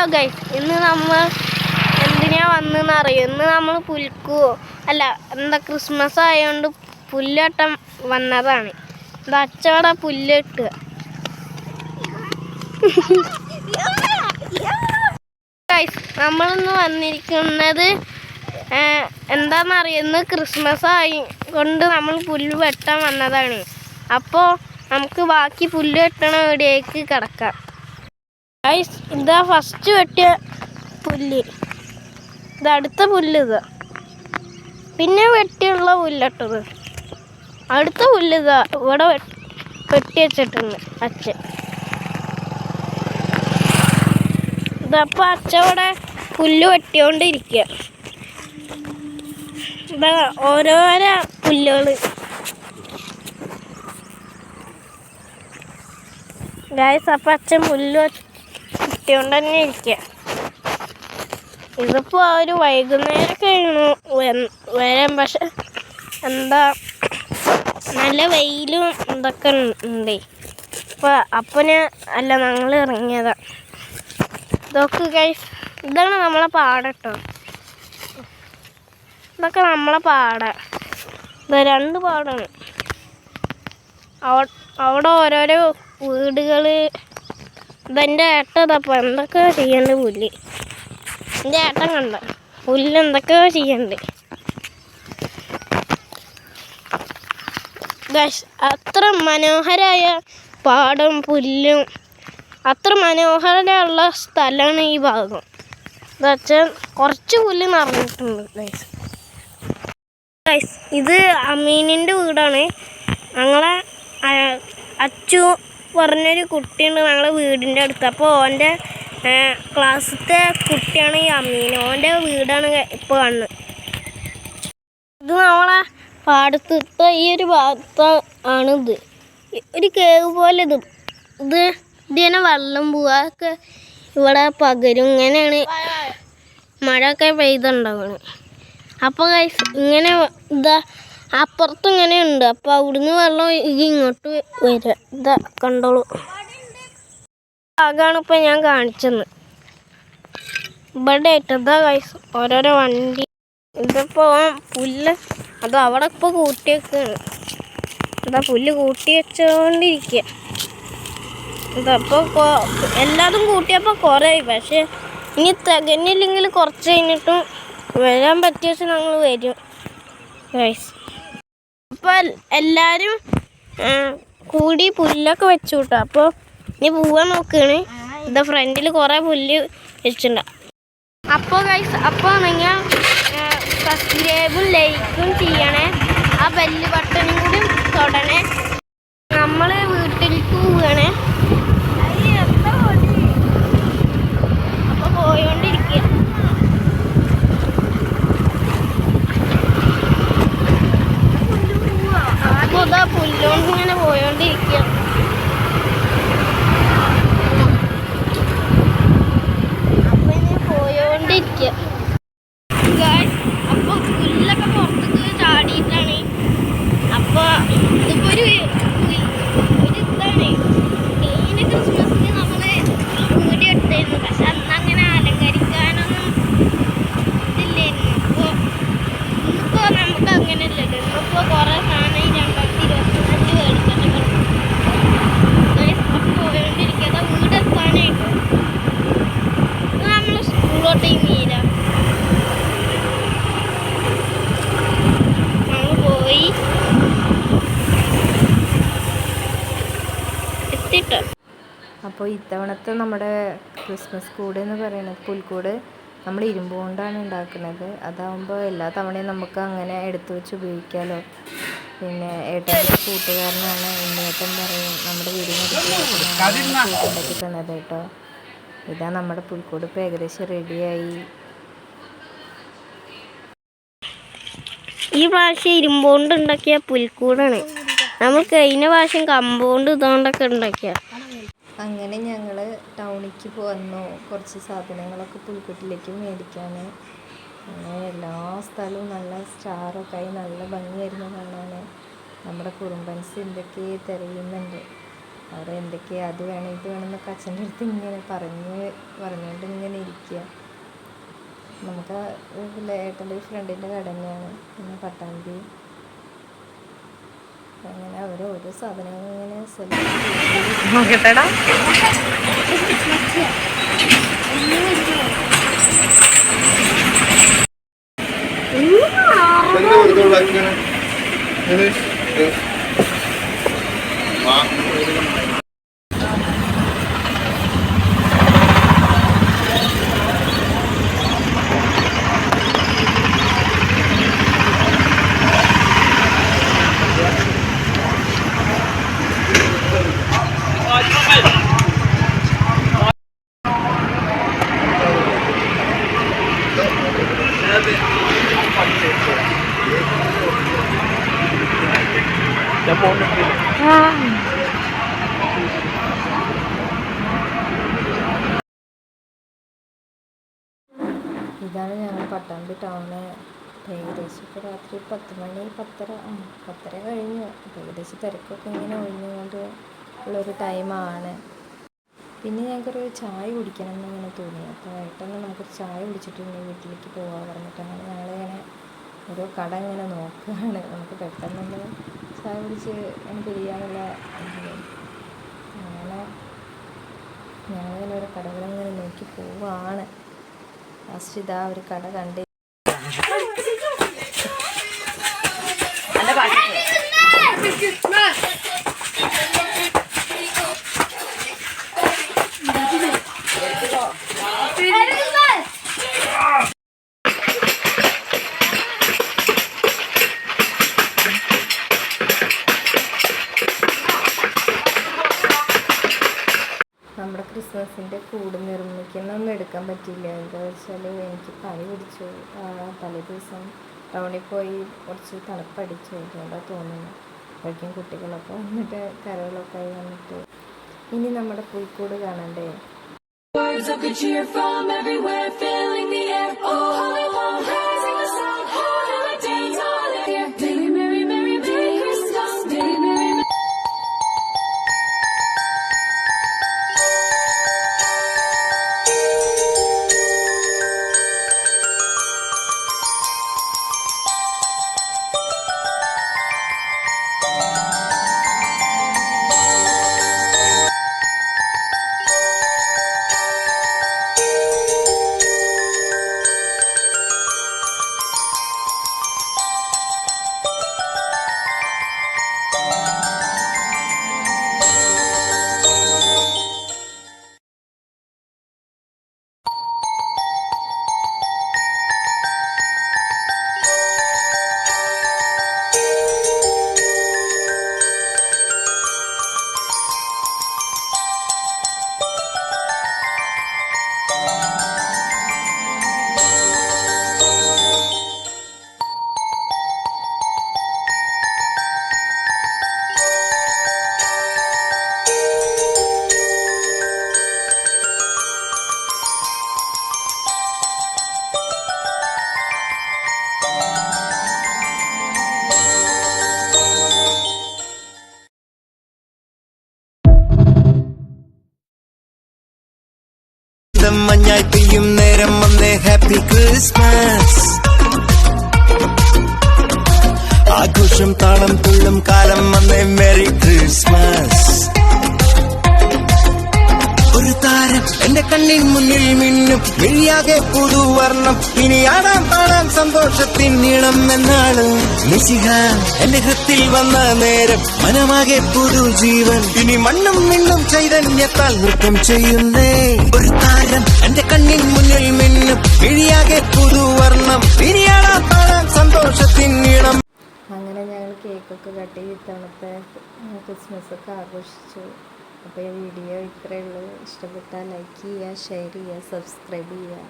Hello guys ഇന്ന് നമ്മൾ എന്തിനാ വന്നതെന്ന് അറിയോ? ഇന്ന് നമ്മൾ പുൽക്കൂ അല്ല എന്താ ക്രിസ്മസ് ആയതുകൊണ്ട് പുല്ലോട്ടം വന്നതാണ്. എന്താ അച്ചവട പുല്ലിട്ടുക ഗൈസ് നമ്മളിന്ന് വന്നിരിക്കുന്നത് എന്താണെന്നറിയോ ഇന്ന് ക്രിസ്മസ് ആയി കൊണ്ട് നമ്മൾ പുല്ല് വെട്ടാൻ വന്നതാണ്. അപ്പോൾ നമുക്ക് ബാക്കി പുല്ല് വെട്ടണ ഇവിടേക്ക് കിടക്കാം. ഗൈസ് ഇതാ ഫസ്റ്റ് വെട്ടിയ പുല്ല്. ഇത് അടുത്ത പുല്ല് ഇതാ. പിന്നെ വെട്ടിയുള്ള പുല്ലട്ടത്. അടുത്ത പുല്ല് ഇതാ ഇവിടെ വെട്ടി വെച്ചിട്ടുണ്ട് അച്ഛൻ. ഇതപ്പോൾ അച്ഛ ഇവിടെ പുല്ല് വെട്ടിയോണ്ടിരിക്കുക ഇതാ ഓരോരോ പുല്ലുകൾ. ഗായസ് അപ്പം അച്ഛൻ പുല്ല് വെട്ടിയോണ്ട് തന്നെ ഇരിക്കുക ഇതിപ്പോൾ ഒരു വൈകുന്നേരം കഴിഞ്ഞു. വരാൻ പക്ഷെ എന്താ നല്ല വെയിലും ഇതൊക്കെ ഉണ്ട്. അപ്പോൾ അപ്പന് അല്ല ഞങ്ങൾ ഇറങ്ങിയതാ. ഇതൊക്കെ ഗൈസ് ഇതാണ് നമ്മളെ പാടട്ടോ ഇതൊക്കെ നമ്മളെ പാട. ഇത് രണ്ട് പാടാണ്. അവ- അവിടെ ഓരോരോ വീടുകൾ ഇതെന്റെ ഏട്ടൻ ഇതപ്പോൾ എന്തൊക്കെ ചെയ്യണ്ട് പുല്ല്. എന്റെ ഏട്ടൻ കണ്ട. പുല്ല് എന്തൊക്കെയോ ചെയ്യണ്ട്. അത്ര മനോഹരായ പാടും പുല്ലും. അത്ര മനോഹരമുള്ള സ്ഥലമാണ് ഈ ഭാഗം. എന്നുവെച്ചാൽ കുറച്ച് പുല്ല് നിറഞ്ഞിട്ടുണ്ട് ഇത് അമീനിന്റെ വീടാണ്. ഞങ്ങളെ അച്ചു പറഞ്ഞൊരു കുട്ടിയുണ്ട് ഞങ്ങളെ വീടിന്റെ അടുത്ത്. അപ്പോൾ ഓന്റെ ക്ലാസ്സിലത്തെ കുട്ടിയാണ് ഈ അമ്മീൻ ഓന്റെ വീടാണ് ഇപ്പോൾ കാണുന്നത്. ഇത് നമ്മളെ പാടത്തത്തെ ഈ ഒരു ഭാഗത്ത് ആണിത്. ഒരു കേവ് പോലെ ഇത്. ഇത് ഇതിനെ വെള്ളം പോവാക്കെ ഇവിടെ പകരും. ഇങ്ങനെയാണ് മഴ ഒക്കെ പെയ്തുണ്ടാവുന്നത് അപ്പോൾ ഇങ്ങനെ ഇതാ അപ്പുറത്ത് ഇങ്ങനെ ഉണ്ട് അപ്പോൾ അവിടുന്ന് വെള്ളം ഇങ്ങോട്ട് വരിക ഇതാ കണ്ടോളൂ. ഭാഗമാണ് ഇപ്പൊ ഞാൻ കാണിച്ചത് ഇവിടെ ഇതാ കൈസ് ഓരോരോ വണ്ടി. ഇതിപ്പോ പുല്ല്. അത് അവിടെ ഇപ്പൊ കൂട്ടി വെക്കാണ് ഇതാ പുല്ല് കൂട്ടി വെച്ചോണ്ടിരിക്ക എല്ലാതും കൂട്ടിയപ്പോ കുറേ പക്ഷെ ഇനി തികഞ്ഞില്ലെങ്കിൽ കുറച്ച് കഴിഞ്ഞിട്ടും വരാൻ പറ്റിയ ഞങ്ങൾ വരും. ഗൈസ് അപ്പോൾ എല്ലാവരും കൂടി പുല്ലൊക്കെ വെച്ചു കേട്ടോ അപ്പോൾ ഇനി പോവാൻ നോക്കുകയാണ് ഇതാ ഫ്രണ്ടിൽ കുറേ പുല്ല് വെച്ചിട്ടുണ്ട്. അപ്പോൾ ഗൈസ് അപ്പോൾ നിങ്ങൾ സബ്സ്ക്രൈബും ലൈക്കും ചെയ്യണേ. ആ ബെല്ല് ബട്ടണും കൂടി തൊടണേ. നമ്മൾ വീട്ടിലേക്ക് പോവുകയാണേ അപ്പോൾ പോയോണ്ടിരിക്കുക അപ്പോൾ ഇതാ പുല്ലോണ്ട് ഇങ്ങനെ പോയോണ്ടിരിക്കുക അപ്പോൾ ഇനി പോയോണ്ടിരിക്കുക Guys, അപ്പൊ പുല്ലൊക്കെ പുറത്തേക്ക് ചാടിയിട്ടാണ് അപ്പൊ ഇതിപ്പോ ഒരു ഒരു ഇതാണ് കഴിഞ്ഞ ക്രിസ്മസിന് നമ്മൾ വീഡിയോ എടുത്തായിരുന്നു പക്ഷെ അന്ന് അങ്ങനെ അലങ്കരിക്കാനൊന്നും ഇതില്ലായിരുന്നു ഇപ്പൊ ഇന്നിപ്പോ ഞങ്ങൾ പോയി. അപ്പോൾ ഇത്തവണത്തെ നമ്മുടെ ക്രിസ്മസ് കൂട് എന്ന് പറയുന്നത് പുൽക്കൂട്. നമ്മൾ ഇരുമ്പ് കൊണ്ടാണ് ഉണ്ടാക്കുന്നത്. അതാകുമ്പോൾ എല്ലാ തവണയും നമുക്ക് അങ്ങനെ എടുത്തു വെച്ച് ഉപയോഗിക്കാമല്ലോ പിന്നെ ഏട്ടന്റെ കൂട്ടുകാരനാണ് ഉണ്ണിയേട്ടൻ പറയും നമ്മുടെ വീടിന് ഉണ്ടാക്കി തന്നത് കേട്ടോ. ഇതാ നമ്മുടെ പുൽക്കൂട് ഇപ്പോൾ ഏകദേശം റെഡിയായി ഈ പ്രാവശ്യം ഇരുമ്പോണ്ട് ഉണ്ടാക്കിയ പുൽക്കൂടാണ്. നമ്മൾ കഴിഞ്ഞ പ്രാവശ്യം കമ്പോണ്ട് ഇതുകൊണ്ടൊക്കെ ഉണ്ടാക്കിയ. അങ്ങനെ ഞങ്ങൾ ടൗണിലേക്ക് വന്നു. കുറച്ച് സാധനങ്ങളൊക്കെ പുൽക്കൂട്ടിലേക്ക് മേടിക്കാൻ അങ്ങനെ എല്ലാ സ്ഥലവും നല്ല സ്റ്റാറൊക്കെ ആയി നല്ല ഭംഗിയായിരുന്നു കാണാൻ നമ്മുടെ കുറുമ്പൻസ് എന്തൊക്കെ തിരയുന്നുണ്ട്. അവർ എന്തൊക്കെ അത് വേണം ഇത് വേണം എന്നൊക്കെ അച്ഛന്റെ അടുത്ത് ഇങ്ങനെ പറഞ്ഞ് പറഞ്ഞുകൊണ്ട് ഇങ്ങനെ ഇരിക്കുക നമുക്ക് ഏട്ടന്റെ ഫ്രണ്ടിന്റെ കട തന്നെയാണ്. പിന്നെ പട്ടാമ്പി. അങ്ങനെ അവർ ഓരോ സാധനങ്ങൾ ഇങ്ങനെ സെലക്ട് നോക്കട്ടെടാ. ഇതാണ് ഞങ്ങൾ പട്ടാമ്പി ടൗണ് ഏകദേശം ഇപ്പോൾ രാത്രി പത്ത് മണി പത്തര പത്തര കഴിഞ്ഞു. ഏകദേശം തിരക്കൊക്കെ ഇങ്ങനെ ഒഴിഞ്ഞുകൊണ്ട് ഉള്ളൊരു ടൈമാണ് പിന്നെ ഞങ്ങൾക്കൊരു ചായ കുടിക്കണം എന്ന് ഇങ്ങനെ തോന്നി. അപ്പോൾ ഏട്ടന് നമുക്ക് ചായ കുടിച്ചിട്ടുണ്ടെങ്കിൽ വീട്ടിലേക്ക് പോകാൻ പറഞ്ഞിട്ട് അങ്ങനെ ഞങ്ങളിങ്ങനെ ഓരോ കട ഇങ്ങനെ നോക്കുകയാണ്. നമുക്ക് പെട്ടെന്നൊന്ന് ചായ കുടിച്ച് എനിക്ക് ചെയ്യാനുള്ള. അങ്ങനെ ഞങ്ങളിങ്ങനെ ഓരോ കടകളിങ്ങനെ നോക്കി പോവാണ്. ലാസ്റ്റ് ഇതാ ഒരു കട കണ്ട് ക്രിസ്മസിന്റെ കൂട് നിർമ്മിക്കുന്നൊന്നും എടുക്കാൻ പറ്റിയില്ല എന്താ വെച്ചാൽ എനിക്ക് പനി പിടിച്ചു. പല ദിവസം ടൗണിൽ പോയി കുറച്ച് തണുപ്പടിച്ചു. അതുകൊണ്ടാണ് തോന്നുന്നു അപ്പോഴേക്കും കുട്ടികളൊക്കെ വന്നിട്ട് കരകളൊക്കെ ആയി വന്നിട്ട്. ഇനി നമ്മുടെ പുൽക്കൂട് കാണണ്ടേ? Words of good cheer from everywhere, filling the air. Oh, holy holy, raising മഞ്ഞായി പെയ്യും നേരം വന്നേ ഹാപ്പി ക്രിസ്മസ്. ആഘോഷം താളം തുള്ളും കാലം വന്നേ മെറി ക്രിസ്മസ്. ഒരു താരം. എന്റെ കണ്ണിൻ മുന്നിൽ മിന്നും മിഴിയാകെ പുതുവർണം. ഇനി ആടാം പാടാം സന്തോഷത്തിൻ നീളം എന്നാണ്. നിശിക എന്റെ ഹൃത്തിൽ വന്ന നേരം മനമാകെ പുതു ജീവൻ ഇനി മണ്ണും മിണ്ണും ചൈതന്യത്താൽ നൃത്തം ചെയ്യുന്നേ. ഒരു താരം എന്റെ കണ്ണിൻ മുന്നിൽ മിന്നും മിഴിയാകെ പുതുവർണം. ഇനി ആടാം പാടാം സന്തോഷത്തിൻ നീളം. അങ്ങനെ ഞങ്ങൾ കേക്കൊക്കെ കട്ട് ചെയ്ത് ക്രിസ്മസ് ഒക്കെ ആഘോഷിച്ചു. അപ്പോൾ ഈ വീഡിയോ ഇത്രയേ ഉള്ളൂ. ഇഷ്ടപ്പെട്ടാൽ ലൈക്ക് ചെയ്യുക ഷെയർ ചെയ്യുക സബ്സ്ക്രൈബ് ചെയ്യുക.